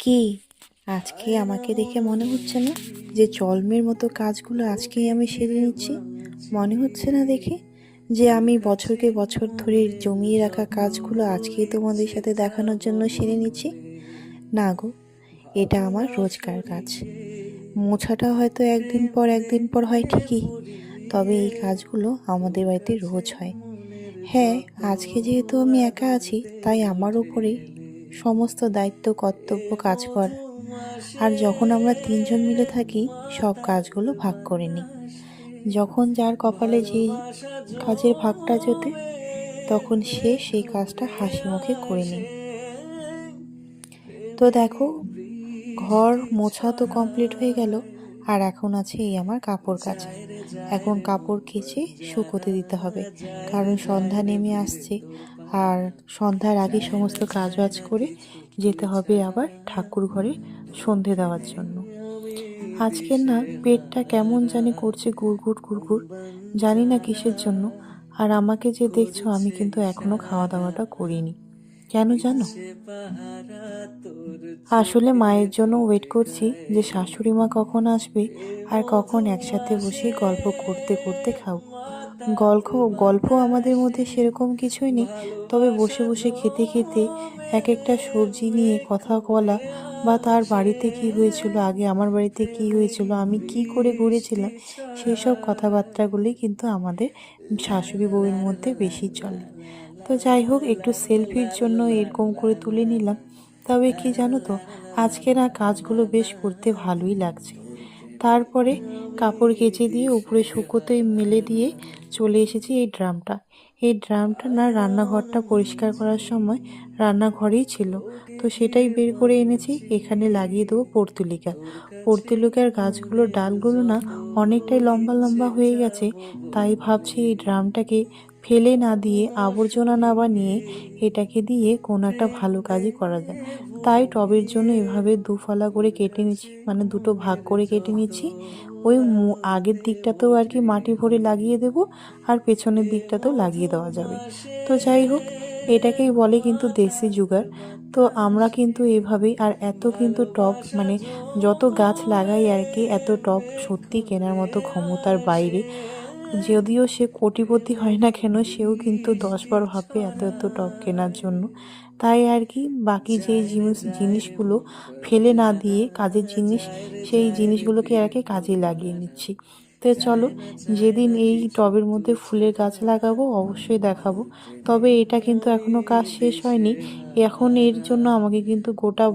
কি? আজকে আমাকে দেখে মনে হচ্ছে না যে জন্মের মতো কাজগুলো আজকেই আমি সেরে নিচ্ছি। মনে হচ্ছে না দেখে যে আমি বছরকে বছর ধরে জমিয়ে রাখা কাজগুলো আজকেই তোমাদের সাথে দেখানোর জন্য সেরে নিচ্ছি। না গো, এটা আমার রোজকার কাজ। মোছাটা হয়তো একদিন পর একদিন পর হয় ঠিকই, তবে এই কাজগুলো আমাদের বাড়িতে রোজ হয়। হ্যাঁ আজকে যেহেতু আমি একা আছি, তাই আমার উপরে সমস্ত দায়িত্ব, কর্তব্য কাজ কর। আর যখন আমরা তিনজন মিলে থাকি, সব কাজগুলো ভাগ করে নিই যখন যার কপালে যেই কাজের ভাগটা জোটে, তখন সে সেই কাজটা হাসি মুখে করে নিই তো দেখো, ঘর মোছা তো কমপ্লিট হয়ে গেল, আর এখন আছে এই আমার কাপড় কাচা। এখন কাপড় কেচে শুকোতে দিতে হবে, কারণ সন্ধ্যা নেমে আসছে আর সন্ধ্যার আগে সমস্ত কাজ বাজ করে যেতে হবে আবার ঠাকুর ঘরে সন্ধে দেওয়ার জন্য। আজকের না পেটটা কেমন জানি করছে গুড়গুড় গুড়গুড়, জানি না কিসের জন্য। আর আমাকে যে দেখছ, আমি কিন্তু এখনও খাওয়া দাওয়াটা করিনি। কেন জানো? আসলে মায়ের জন্য ওয়েট করছি যে শাশুড়ি মা কখন আসবে আর কখন একসাথে বসে গল্প করতে করতে খাব। গল্প গল্প আমাদের মধ্যে সেরকম কিছুই নেই। তবে বসে বসে খেতে খেতে এক একটা সবজি নিয়ে কথা বলা বা তার বাড়িতে কি হয়েছিল, আগে আমার বাড়িতে কি হয়েছিল, আমি কি করে ঘুরেছিলাম সেই সব কথাবার্তাগুলি কিন্তু আমাদের শাশুড়ি বউয়ের মধ্যে বেশি চলে। তো যাই হোক, একটু সেলফির জন্য এরকম করে তুলে নিলাম। তবে কি জানো তো আজকে না কাজগুলো বেশ করতে ভালোই লাগছে। তারপরে কাপড় কেচে দিয়ে উপরে শুকোতে মেলে দিয়ে চলে এসেছি এই ড্রামটা। এই ড্রামটা না রান্নাঘরটা পরিষ্কার করার সময় রান্নাঘরেই ছিল। তো সেটাই বের করে এনেছি। এখানে লাগিয়ে দেবো পর্তুলিকা। পর্তুলিকার গাছগুলোর ডালগুলো না অনেকটাই লম্বা লম্বা হয়ে গেছে। তাই ভাবছি এই ড্রামটাকে ফেলে না দিয়ে আবর্জনা না বানিয়ে এটাকে দিয়ে কোনো একটা ভালো কাজই করা যায়। তাই টবের জন্য এভাবে দুফলা করে কেটে নিচ্ছি মানে দুটো ভাগ করে কেটে নিচ্ছি। ওই আগের দিকটাতেও আর কি মাটি ভরে লাগিয়ে দেব আর পেছনের দিকটাতেও লাগিয়ে দেওয়া যাবে। তো যাই হোক, এটাকেই বলে কিন্তু দেশি জুগার। তো আমরা কিন্তু এভাবেই আর এত কিন্তু টব মানে যত গাছ লাগাই আর কি, এত টব সত্যি কেনার মতো ক্ষমতার বাইরে যদিও সে কোটিপতি হয় না কেন, সেও কিন্তু দশবার ভাববে এত এত টব কেনার জন্য। তাই আর কি, বাকি যেই জিনিস, জিনিসগুলো ফেলে না দিয়ে কাজের জিনিস, সেই জিনিসগুলোকে আর কি কাজে লাগিয়ে নিচ্ছি। তো চলো, যেদিন এই টবের মধ্যে ফুলের গাছ লাগাবো, অবশ্যই দেখাবো। তবে এটা কিন্তু এখনও কাজ শেষ হয়নি। এখন এর জন্য আমাকে কিন্তু গোটা